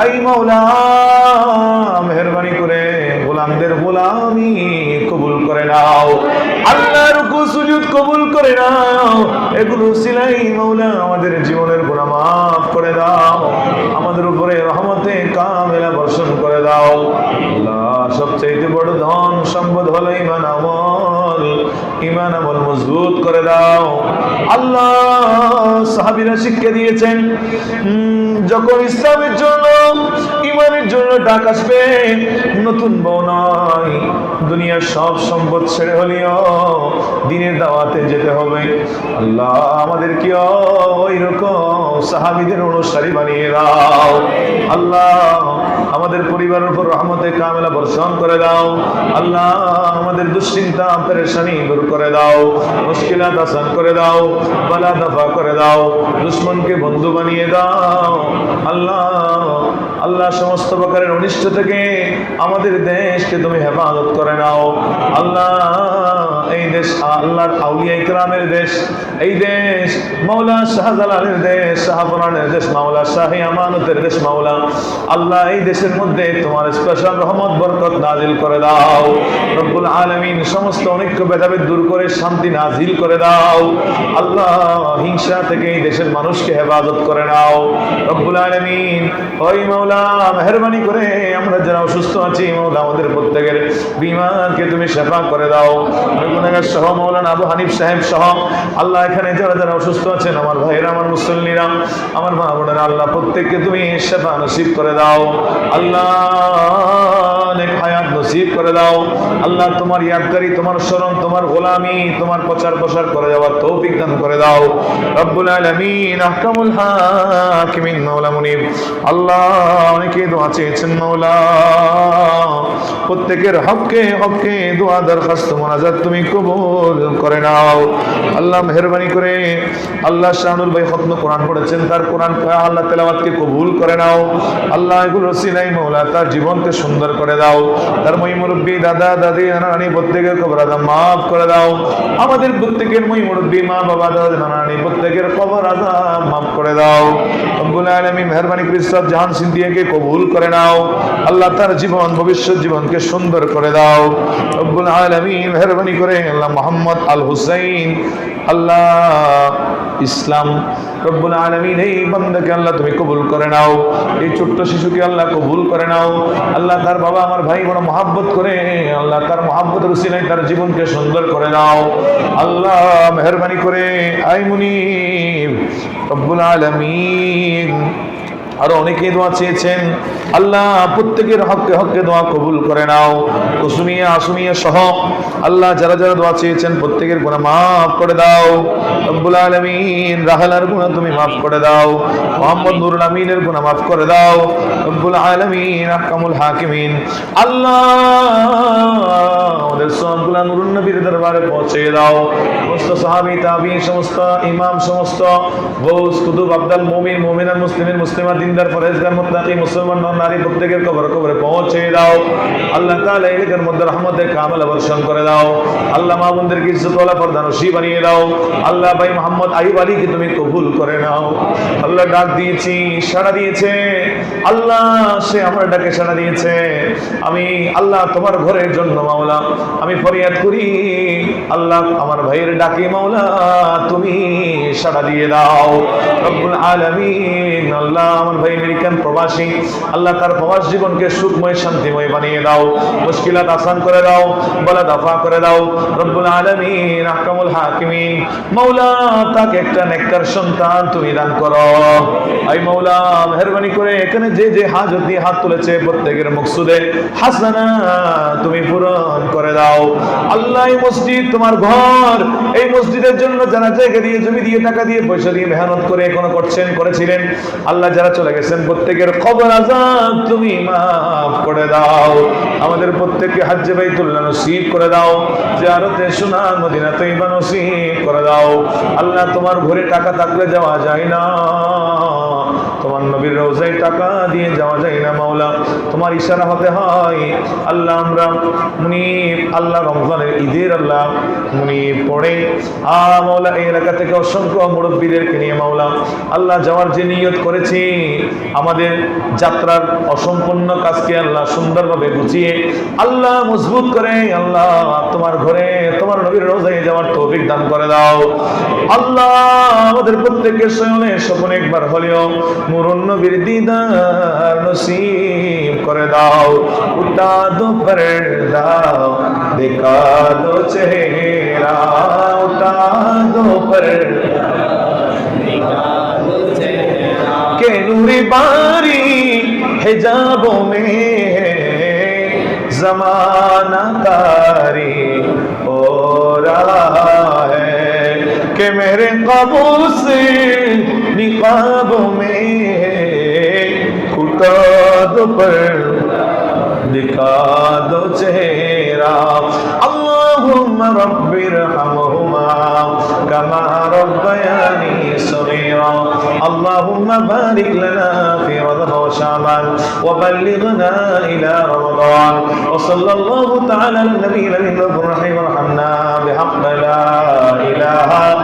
I মৌলা মেহরবানি করে গোলামদের গোলামি কবুল করে নাও। আল্লাহ রুকু কবুল করে নাও। এগুলো সিলাই মৌলা আমাদের জীবনের মজবুত করে দাও। আল্লাহ সাহাবীরা শিক্ষা দিয়েছেন যখন ইসলামের জন্য, ইমানের জন্য ডাক আসবে, নতুন বউ নয়, দুনিয়ার সব সম্পদ ছেড়ে হলেও দিনের দাওয়াতে যেতে হবে। আল্লাহ আমাদের কি ওই রকম সাহাবিদের অনুসারী বানিয়ে দাও। আল্লাহ আমাদের পরিবারের উপর রহমতে কামেলা বর্ষণ করে দাও। আল্লাহ আমাদের দুশ্চিন্তা, পেরেশানি দূর করে দাও। মুশকিলাত আসান করে দাও। বালা দফা করে দাও। দুশ্মনকে বন্ধু বানিয়ে দাও। আল্লাহ আল্লাহ সমস্ত প্রকারের অনিষ্ট থেকে আমাদের দেশকে তুমি হেফাজত করে নাও। আল্লাহ, এই দেশ আল্লাহর আউলিয়া ইকরামের দেশ, এই দেশ মাওলা শাহজালালের দেশ শাহপুরানের দেশ, মাওলা শাহী আমানতের দেশ, মাওলা। আল্লাহ, এই দেশের মধ্যে তোমার স্পেশাল রহমত, বরকত নাজিল করে দাও। রব্বুল আলামিন সমস্ত অনৈক্য ভেদাভেদ দূর করে শান্তি নাজিল করে দাও। আল্লাহ, হিংসা থেকে এই দেশের মানুষকে হেফাজত করে নাও। রব্বুল আলমিন, ওই মাওলা মেহরবানি করে আমরা যারা অসুস্থ আছি, মৌলা, আমাদের প্রত্যেকের বিমানকে তুমি সেবা করে দাও। সহ, মৌলানা আবু হানিফ সাহেব সহ, আল্লাহ, এখানে যারা যারা অসুস্থ আছেন, আমার ভাইয়েরা, আমার মুসল্লিরা, আমার মা বোনেরা, আল্লাহ, প্রত্যেককে তুমি সেবা নসিব করে দাও। আল্লাহ, অনেক নসিব করে দাও। আল্লাহ তোমার ইয়াদকারী তোমার স্মরণ, তোমার গোলামি, তোমার প্রচার প্রসার করে যাওয়ার তৌফিক দান করে দাও। রব্বুল আলামিন, আহকামুল হাকিমিন, মাওলা মুনিব। আল্লাহ অনেকে দোয়া চেয়েছেন, মাওলা। প্রত্যেকের হককে হককে দোয়া দরখাস্ত, মোনাজাত তুমি কবুল করে নাও। আল্লাহ মেহরবানি করে আল্লাহ শাহনুর ভাই খতম কোরআন পড়েছেন, তার কোরআন আল্লাহ তেলাওয়াতকে কবুল করে নাও। আল্লাহ এগুলো সিলাই মৌলা তার জীবনকে সুন্দর করে দাও। তার মই দাদা, দাদি নানানি প্রত্যেকের কবর মাফ করে দাও। আমাদের প্রত্যেকের মই মা, বাবা, দাদা নানানি প্রত্যেকের কবর মাফ করে দাও। রব্বুল আলামিন মেহরবানি জাহান সিন্ধিয়াকে কবুল করে নাও। আল্লাহ তার জীবন, ভবিষ্যৎ জীবনকে সুন্দর করে দাও। রব্বুল আলামিন মেহরবানি করে, আল্লাহ মোহাম্মদ আল হুসাইন, আল্লাহ ইসলাম। রব্বুল আলামিন, এই বান্দাকে আল্লাহ তুমি কবুল করে নাও। এই ছোট্ট শিশুকে আল্লাহ কবুল করে নাও। আল্লাহ তার বাবা, আমার ভাই বড় মহাব্বত করে, আল্লাহ তার মহাব্বত উসিলায় তার জীবনকে সুন্দর করে দাও। আল্লাহ মেহরবানি করে আই মুনি রব্বুল আলামিন। আরও অনেকেই দোয়া চেয়েছেন, আল্লাহ প্রত্যেকের হককে হককে দোয়া কবুল করে নাও। কুসুমিয়া আসুমিয়া সহ, আল্লাহ যারা যারা দোয়া চেয়েছেন, প্রত্যেকের গুণা মাফ করে দাও। রব্বুল আলমিন, রাহালার গুণা তুমি মাফ করে দাও। মোহাম্মদ নুরুল আমিনের গুণা মাফ করে দাও। রব্বুল আলমিন, আহকামুল হাকিমিন। আল্লাহ নুরুল নবীর দরবারে পৌঁছে দাও। সমস্ত সমস্ত ইমাম, সমস্ত গৌস, কুতুব মুমিন দিনদার ফরেজগার মুসলমান নর নারী প্রত্যেকের কবর কবরে পৌঁছে দাও। আল্লাহ তাআলা এলাকার মধ্যে রহমতের কামাল বর্ষণ করে দাও। আল্লাহ বানিয়ে দাও। আল্লাহ ভাই মোহাম্মদ আইব আলীকে তুমি কবুল করে নাও। আল্লাহ ডাক দিয়েছি, সাড়া দিয়েছে। আল্লাহ সে আমার ডাকে সাড়া দিয়েছে। আমি আল্লাহ তোমার ঘরের জন্য মাওলা। আমি ফরিয়াদ করি, আল্লাহ আমার ভাইয়ের ডাকে মাওলা, তুমি সাড়া দিয়ে দাও। রব্বুল আলামিন, আল্লাহ আমার ভাই আমেরিকান প্রবাসী, আল্লাহ তার প্রবাস জীবনকে সুখময়, শান্তিময় বানিয়ে দাও। মুশকিলাত আসান করে দাও, বলা দফা করে দাও। রব্বুল আলামিন, আহকামুল হাকিমিন, মাওলা তাকে একটা নেককার সন্তান তুমি দান করো। আই মাওলা, মেহরবানি করে এখানে যে যে হাজত হাত তুলেছে প্রত্যেকের মকসুদে, হাসানা তুমি পূরণ করে দাও। আল্লাহ এই মসজিদ, তোমার ঘর, এই মসজিদের জন্য যারা জায়গা দিয়ে, জমি দিয়ে, টাকা দিয়ে পয়সা দিয়ে মেহনত করে এখনও করছেন, করেছিলেন, আল্লাহ যারা চলে গেছেন, প্রত্যেকের খবর আজাদ তুমি মাফ করে দাও। আমাদের প্রত্যেককে হাজ্জে বাইতুল্লাহ নসিব করে দাও। জিয়ারতে সুনান মদিনা তৈবা নসিব করে দাও। আল্লাহ তোমার ঘরে টাকা থাকলে যাওয়া যায় না। তোমার নবীর রোজায় টাকা দিয়ে যাওয়া যায় না, মাওলা। তোমার ইশারা হতে হয়, আল্লাহ আমরা মুনিব, আল্লাহ রমজানের ঈদের আল্লাহ মুনিব পড়ে। আ মাওলা, এই এলাকা থেকে অসংখ্য মুরব্বীদেরকে নিয়ে, মাওলা, আল্লাহ যাওয়ার যে নিয়ত করেছি, আমাদের যাত্রার অসম্পূর্ণ কাজকে আল্লাহ সুন্দরভাবে গুছিয়ে, আল্লাহ মজবুত করে, আল্লাহ তোমার ঘরে, তোমার নবীর রোজায় যাওয়ার তৌফিক দান করে দাও। আল্লাহ আমাদের প্রত্যেকের সয়নে স্বপনে একবার হলেও মুরুন নবীর দিদার নসিব করে দাও উঠা দো পর্দা দেখা দো চেহারা উঠা দো পর্দা কে নূরি বারি হিজাবো মে জমানা তারি ও রা کہ میرے قابو سے نقاب میں کھٹا دو پر دکھا دو چہرہ اللہم رب ارحمہما کما ربیانی صغیرا اللهم بارك لنا في رمضان وشعبان وبلغنا إلى رمضان وصلى الله تعالى على النبي الذي الرحيم ورحمنا بحق لا إله